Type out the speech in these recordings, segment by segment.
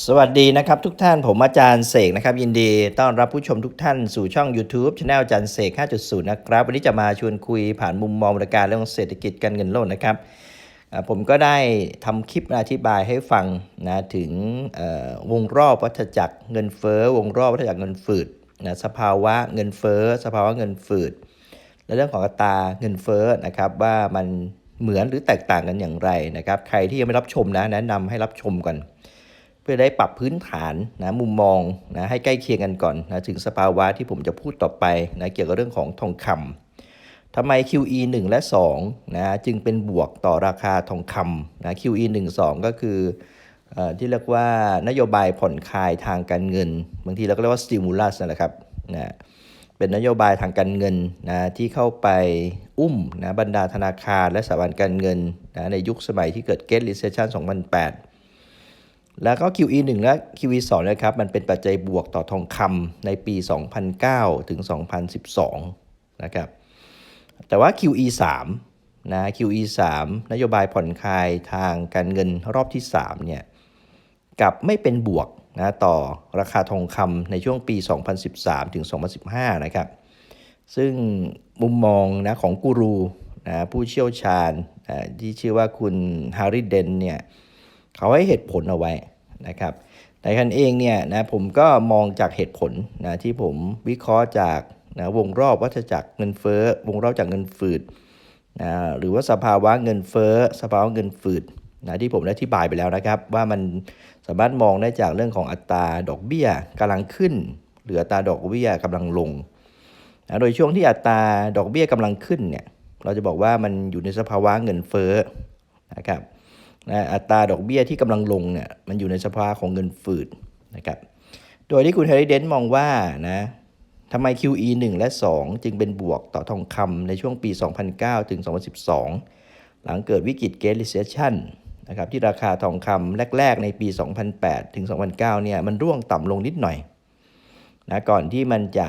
สวัสดีนะครับทุกท่านผมอาจารย์เสกนะครับ ยินดีต้อนรับผู้ชมทุกท่านสู่ช่อง YouTube Channel อาจารย์เสก 5.0 นะครับ วันนี้จะมาชวนคุยผ่านมุมมองบริการเรื่องเศรษฐกิจการเงินโลกนะครับ ผมก็ได้ทำคลิปอธิบายให้ฟังนะถึงวงรอบวัฏจักรเงินเฟ้อวงรอบวัฏจักรเงินฝืดนะสภาวะเงินเฟ้อสภาวะเงินฝืด และเรื่องของอัตราเงินเฟ้อนะครับว่ามันเหมือนหรือแตกต่างกันอย่างไรนะครับ ใครที่ยังไม่รับชมนะแนะนำให้รับชมก่อน เพื่อได้ปรับพื้นฐานนะมุมมองนะให้ใกล้เคียงกันก่อนนะถึงสภาวะที่ผมจะพูดต่อไปนะเกี่ยวกับเรื่องของทองคำทำไม QE 1 และ2นะจึงเป็นบวกต่อราคาทองคำนะ QE 1 2 ก็คืออที่เรียกว่านโยบายผ่อนคลายทางการเงิน บางทีเราก็เรียกว่า stimulus นั่นแหละครับนะเป็นนโยบายทางการเงินนะที่เข้าไปอุ้มนะบรรดาธนาคารและสถาบันการเงินนะในยุคสมัยที่เกิด Great Recession 2008 แล้วก็ QE 1 และ QE 2นะครับมันเป็นปัจจัยบวกต่อทองคำในปี 2009 ถึง 2012 นะครับ แต่ว่า QE 3นะ QE 3นโยบายผ่อนคลายทางการเงินรอบที่ 3 เนี่ยกับไม่เป็นบวกนะต่อราคาทองคำในช่วงปี 2013 ถึง 2015 นะครับ ซึ่งมุมมองนะของกูรูนะผู้เชี่ยวชาญอ่าที่ชื่อว่าคุณฮาริเดนเนี่ย เขาให้เหตุผลเอาไว้นะครับในคันเองเนี่ยนะผมก็มองจากเหตุผลนะที่ผมวิเคราะห์จากนะวงรอบวัฏจักรเงินเฟ้อวงรอบจากเงินฝืดนะหรือว่าสภาวะเงินเฟ้อสภาวะเงินฝืดนะที่ผมได้อธิบายไปแล้วนะครับ ว่ามันสามารถมองได้จากเรื่องของอัตราดอกเบี้ยกำลังขึ้น หรืออัตราดอกเบี้ยกำลังลงนะโดยช่วงที่อัตราดอกเบี้ยกำลังขึ้นเนี่ยเราจะบอกว่ามันอยู่ในสภาวะเงินเฟ้อนะครับ นะอัตราดอกเบี้ยที่กำลังลงเนี่ยมันอยู่ในสภาวะของเงินฝืดนะครับโดยที่คุณแฮร์รี่เดนมองว่านะทำไม QE 1 และ 2 จึงเป็นบวกต่อทองคำในช่วงปี 2009 ถึง 2012 หลังเกิดวิกฤต Great Recession นะครับที่ราคาทองคำแรก ๆ ในปี 2008 ถึง 2009 เนี่ยมันร่วงต่ำลงนิดหน่อยนะก่อนที่มันจะ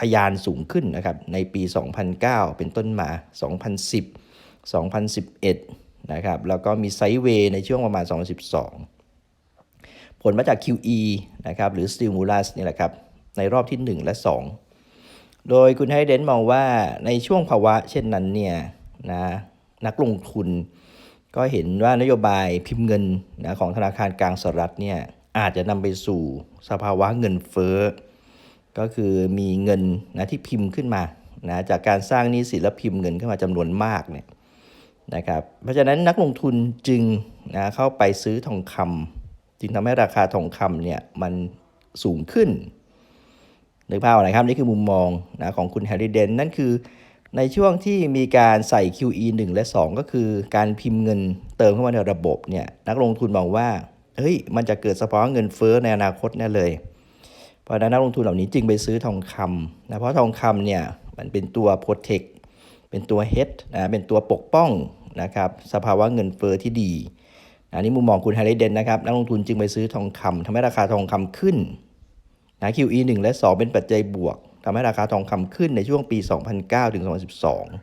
ทะยานสูงขึ้นนะครับในปี 2009 เป็นต้นมา 2010 2011 นะครับแล้วก็มีไซด์เวย์ในช่วงประมาณ 2012 ผลมาจาก QE นะครับหรือ Stimulus นี่แหละครับในรอบที่ 1 และ 2 โดยคุณไฮเดนมองว่าในช่วงภาวะเช่นนั้นเนี่ยนะนักลงทุนก็เห็นว่านโยบายพิมพ์เงินนะของธนาคารกลางสหรัฐเนี่ยอาจจะนำไปสู่สภาวะเงินเฟ้อ ก็คือมีเงินนะที่พิมพ์ขึ้นมานะจากการสร้างหนี้สินและพิมพ์เงินขึ้นมาจำนวนมากเนี่ย นะครับเพราะฉะนั้นนักลงทุนจึงนะเข้าไปซื้อทองคำจึงทำให้ราคาทองคำเนี่ยมันสูงขึ้นนึกภาพออกนะครับนี่คือมุมมองนะของคุณแฮร์รี่เดนนั่นคือในช่วงที่มีการใส่ QE 1 และ 2 ก็คือการพิมพ์เงินเติมเข้ามาในระบบเนี่ยนักลงทุนมองว่าเฮ้ยมันจะเกิดสภาวะเงินเฟ้อในอนาคตแน่เลย เพราะนั้นนักลงทุนเหล่านี้จึงไปซื้อทองคำนะเพราะทองคำเนี่ยมันเป็นตัว protec เป็นตัว hedge นะเป็นตัวปกป้องนะครับสภาวะเงินเฟ้อที่ดีอันนี้มุมมองคุณแฮร์รี่เดนนะครับนักลงทุนจึงไปซื้อทองคำทำให้ราคาทองคำขึ้นนะ QE 1 และ 2 เป็นปัจจัยบวกทำให้ราคาทองคำขึ้นในช่วงปี 2009 ถึง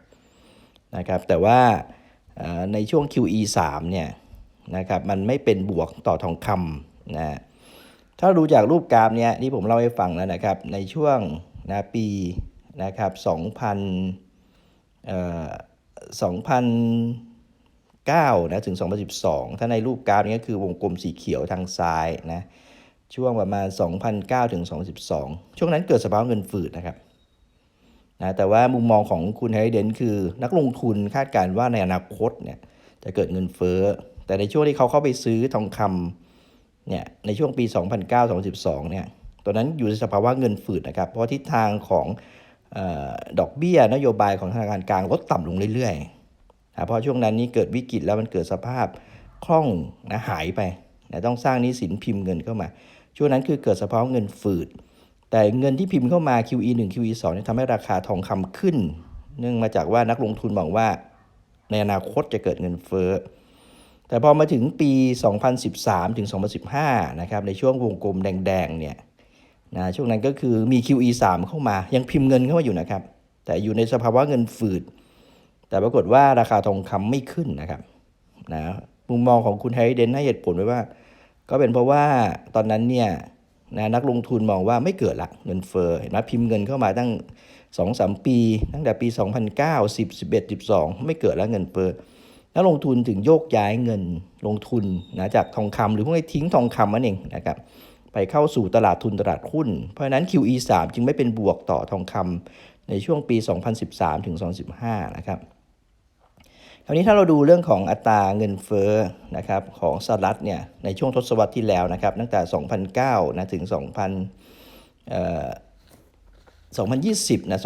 2012 นะครับแต่ว่าในช่วง QE 3 เนี่ยนะครับมันไม่เป็นบวกต่อทองคำนะถ้าดูจากรูปกราฟเนี้ยที่ผมเล่าให้ฟังแล้วนะครับในช่วงนะปีนะครับ 2000เอ่อ 2009นะถึง 2012 ถ้าในรูปกราฟนี้คือวงกลมสีเขียวทางซ้ายนะช่วงประมาณ 2009 ถึง 2012 ช่วงนั้นเกิดสภาวะเงินฝืดนะครับนะแต่ว่ามุมมองของคุณไฮเดนคือนักลงทุนคาดการณ์ว่าในอนาคตเนี่ยจะเกิดเงินเฟ้อ แต่ในช่วงที่เขาเข้าไปซื้อทองคำเนี่ยในช่วงปี 2009-2012 เนี่ยตัวนั้นอยู่ในสภาวะเงินฝืดนะครับ เพราะทิศทางของ ดอกเบี้ยนโยบายของธนาคารกลางลดต่ำลงเรื่อยๆนะเพราะช่วงนั้นนี้เกิดวิกฤตแล้วมันเกิดสภาพคล่องนะหายไปนะต้องสร้างนี้สินพิมพ์เงินเข้ามา ช่วงนั้นคือเกิดสภาวะเงินฝืด แต่เงินที่พิมพ์เข้ามา QE 1 QE 2เนี่ยทำให้ราคาทองคำขึ้น เนื่องมาจากว่านักลงทุนมองว่า ในอนาคตจะเกิดเงินเฟ้อแต่พอมาถึงปี 2013 ถึง 2015 นะครับ ในช่วงวงกลมแดง ๆ เนี่ย นะช่วงนั้นก็คือมี QE 3 เข้ามา ยังพิมพ์เงินเข้ามาอยู่นะครับ แต่อยู่ในสภาวะเงินฝืด แต่ปรากฏว่าราคาทองคำไม่ขึ้นนะครับนะมุมมองของคุณไฮเดนให้เหตุผลไว้ว่า ก็เป็นเพราะว่าตอนนั้นเนี่ยนะนักลงทุนมองว่าไม่เกิดละเงินเฟ้อเห็นไหมพิมพ์เงินเข้ามาตั้ง 2 3 ปี ตั้งแต่ปี 2009 10 11 12 ไม่เกิดแล้วเงินเฟ้อนักลงทุนถึงโยกย้ายเงินลงทุนนะจากทองคำหรือพวกนี้ทิ้งทองคำนั่นเองนะครับ ไปเข้าสู่ตลาดทุนตลาดหุ้น เพราะนั้น QE 3 จึงไม่เป็นบวกต่อทองคำในช่วงปี 2013 ถึง 2015 นะครับคราวนี้ถ้าเราดูเรื่องของอัตราเงินเฟ้อนะครับของสหรัฐเนี่ยในช่วงทศวรรษที่แล้วนะครับตั้งแต่ 2009 นะถึง 2000เอ่อ2020 นะ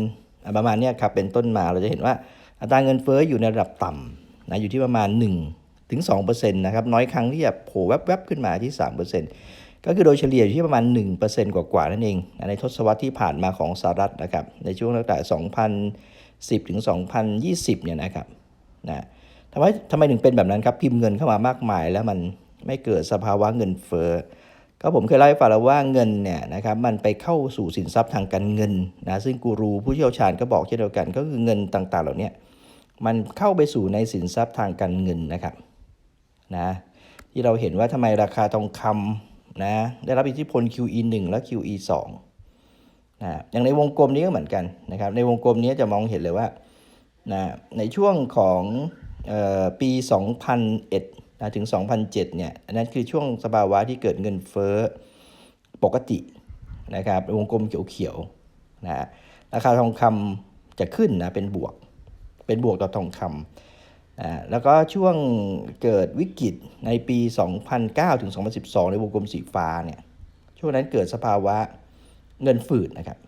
2000 ประมาณเนี้ยครับเป็นต้นมาเราจะเห็นว่าอัตราเงินเฟ้ออยู่ในระดับต่ำนะอยู่ที่ประมาณ 1 ถึง2%นะครับน้อยครั้งที่จะโผล่แวบๆ ขึ้นมาที่ 3% ก็คือโดยเฉลี่ยอยู่ที่ประมาณ 1%กว่าๆนั่นเองในทศวรรษที่ผ่านมาของสหรัฐนะครับในช่วงตั้งแต่2010 ถึง 2020 เนี่ยนะครับนะทำไมทำไมถึงเป็นแบบนั้นครับพิมพ์เงินเข้ามามากมาย แล้วมันไม่เกิดสภาวะเงินเฟ้อก็ผมเคยเล่าให้ฟังแล้วว่าเงินเนี่ยนะครับมันไปเข้าสู่สินทรัพย์ทางการเงินนะซึ่งกูรูผู้เชี่ยวชาญก็บอกเช่นเดียวกันก็คือเงินต่างๆ เหล่านี้มันเข้าไปสู่ในสินทรัพย์ทางการเงินนะครับนะที่เราเห็นว่าทำไมราคาทองคำ นะได้รับอิทธิพล QE 1 และ QE 2นะอย่างในวงกลมนี้ก็เหมือนกันนะครับในวงกลมนี้จะมองเห็นเลยว่านะในช่วงของเออปี 2001นะถึง 2007เนี่ยอันนั้นคือช่วงสภาวะที่เกิดเงินเฟ้อปกตินะครับวงกลมเขียวๆนะราคาทองคำจะขึ้นนะเป็นบวก เป็นบวกต่อทองคำ แล้วก็ช่วงเกิดวิกฤตในปี 2009 ถึง 2012 ในวงกลมสีฟ้าเนี่ย ช่วงนั้นเกิดสภาวะเงินฝืดนะครับ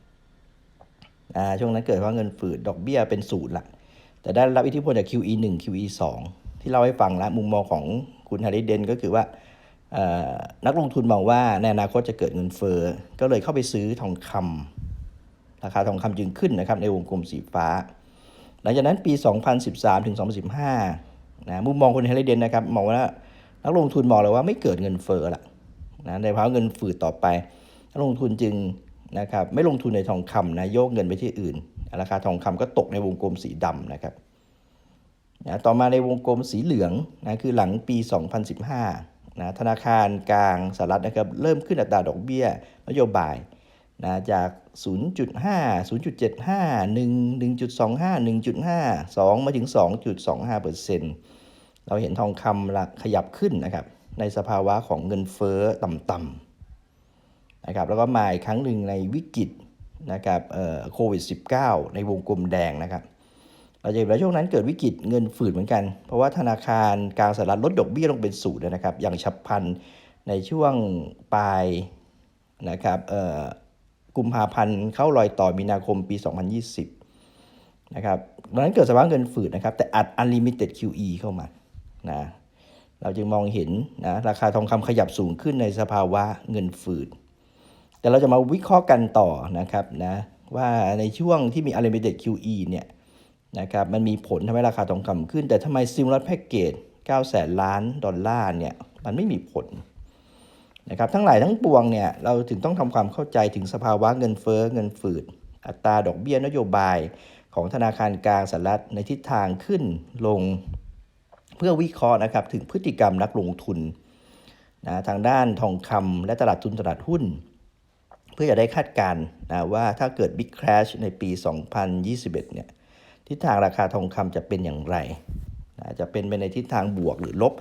อ่าช่วงนั้นเกิดเพราะเงินฝืด ดอกเบี้ยเป็นศูนย์ละ แต่ได้รับอิทธิพลจาก QE 1 QE 2 ที่เล่าให้ฟังแล้วมุมมองของคุณฮาริเดนก็คือว่านักลงทุนมองว่าในอนาคตจะเกิดเงินเฟ้อ ก็เลยเข้าไปซื้อทองคำราคาทองคำจึงขึ้นนะครับในวงกลมสีฟ้า ลังจากนั้นปี 2013 ถึง 2015 นะมุมมองคุณฮาริเดนนะครับมองว่านักลงทุนมองเลยว่าไม่เกิดเงินเฟ้อละนะในภาวะเงินฝืดต่อไปนักลงทุนจึงนะครับไม่ลงทุนในทองคำนะโยกเงินไปที่อื่น ราคาทองคำก็ตกในวงกลมสีดำนะครับนะต่อมาในวงกลมสีเหลืองนะคือหลังปี 2015นะธนาคารกลางสหรัฐนะครับเริ่มขึ้นอัตราดอกเบี้ยนโยบายนะจาก 0.5 0.75 1 1.25 1.5 2 มาถึง 2.25เปอร์เซ็นต์เราเห็นทองคำละขยับขึ้นนะครับ ในสภาวะของเงินเฟ้อต่ำๆนะครับ แล้วก็มาอีกครั้งหนึ่งในวิกฤตนะครับโควิด -19 ในวงกลมแดงนะครับ เราจะเห็นว่าช่วงนั้นเกิดวิกฤตเงินฝืดเหมือนกัน เพราะว่าธนาคารกลางสหรัฐลดดอกเบี้ยลงเป็นศูนย์นะครับ อย่างฉับพลันในช่วงปลายนะครับ กุมภาพันธ์เข้ารอยต่อมีนาคมปี 2020 นะครับดังนั้นเกิดสภาวะเงินฝืดนะครับ แต่อัด unlimited QE เข้ามานะเราจึงมองเห็นนะราคาทองคำขยับสูงขึ้นในสภาวะเงินฝืด แต่เราจะมาวิเคราะห์กันต่อนะครับนะว่าในช่วงที่มี unlimited QE เนี่ยนะครับมันมีผลทำให้ราคาทองคำขึ้น แต่ทำไมซิมลัสแพ็กเกจ9แสนล้านดอลลาร์เนี่ยมันไม่มีผล นะครับทั้งหลายทั้งปวงเนี่ยเราถึงต้องทำความเข้าใจถึงสภาวะเงินเฟ้อเงินฝืด อัตราดอกเบี้ยนโยบายของธนาคารกลางสหรัฐในทิศทางขึ้นลง เพื่อวิเคราะห์นะครับถึงพฤติกรรมนักลงทุนนะทางด้านทองคำและตลาดทุนตลาดหุ้น เพื่อจะได้คาดการณ์นะว่าถ้าเกิด Big Crash ในปี 2021 เนี่ยทิศทางราคาทองคำจะเป็นอย่างไรนะจะเป็นไปในทิศทางบวกหรือลบ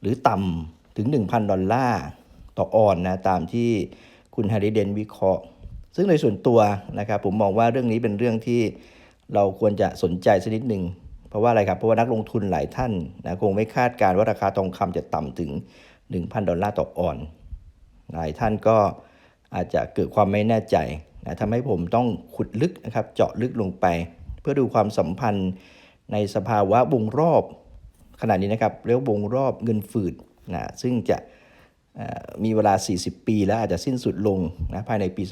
หรือต่ำถึง 1,000 ดอลลาร์ ต่อออนนะตามที่คุณฮาริเดนวิเคราะห์ ซึ่งในส่วนตัวนะครับผมมองว่าเรื่องนี้เป็นเรื่องที่เราควรจะสนใจสักนิดหนึ่งเพราะว่าอะไรครับ เพราะว่านักลงทุนหลายท่านนะคงไม่คาดการณ์ว่าราคาทองคำจะต่ำถึง 1,000 ดอลลาร์ต่อออน หลายท่านก็อาจจะเกิดความไม่แน่ใจนะทำให้ผมต้องขุดลึกนะครับเจาะลึกลงไป เพื่อดูความสัมพันธ์ในสภาวะวงรอบขนาดนี้นะครับเรียกวงรอบเงินฝืดนะซึ่งจะ มีเวลา 40 ปีแล้วอาจจะสิ้นสุดลงนะภายในปี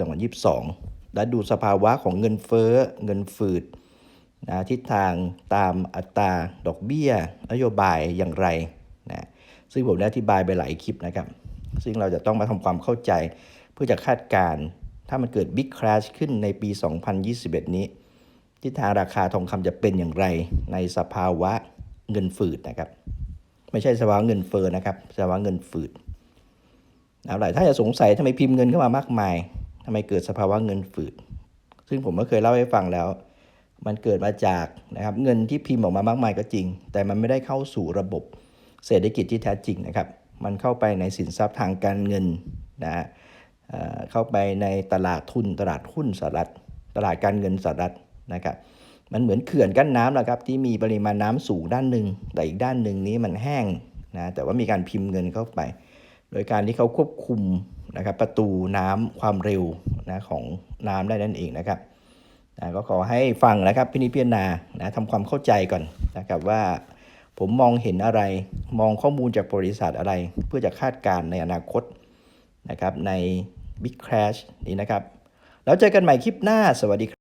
2022 และดูสภาวะของเงินเฟ้อเงินฝืดนะทิศทางตามอัตราดอกเบี้ย นโยบายอย่างไรนะซึ่งผมได้อธิบายไปหลายคลิปนะครับ ซึ่งเราจะต้องมาทำความเข้าใจเพื่อจะคาดการณ์ถ้ามันเกิด Big Crash ขึ้นในปี 2021 นี้ ทิศทางราคาทองคำจะเป็นอย่างไรในสภาวะเงินฝืดนะครับ ไม่ใช่สภาวะเงินเฟ้อนะครับ สภาวะเงินฝืด หลายท่านจะสงสัยทำไมพิมพ์เงินเข้ามามากมายทำไมเกิดสภาวะเงินฝืด ซึ่งผมก็เคยเล่าให้ฟังแล้ว มันเกิดมาจากนะครับเงินที่พิมพ์ออกมามากมายก็จริง แต่มันไม่ได้เข้าสู่ระบบเศรษฐกิจที่แท้จริงนะครับ มันเข้าไปในสินทรัพย์ทางการเงินนะฮะเข้าไปในตลาดทุนตลาดหุ้นสหรัฐ ตลาดการเงินสหรัฐนะครับ มันเหมือนเขื่อนกั้นน้ำแหละครับที่มีปริมาณน้ำสูงด้านหนึ่ง แต่อีกด้านหนึ่งนี้มันแห้งนะ แต่ว่ามีการพิมพ์เงินเข้าไป โดยการที่เขาควบคุมนะครับประตูน้ำความเร็วนะของน้ำได้นั่นเองนะครับนะก็ขอให้ฟังนะครับพินิจพิจารณานะทำความเข้าใจก่อนนะครับว่าผมมองเห็นอะไรมองข้อมูลจากบริษัทอะไร เพื่อจะคาดการณ์ในอนาคตนะครับใน Big Crash นี้นะครับ แล้วเจอกันใหม่คลิปหน้าสวัสดีครับ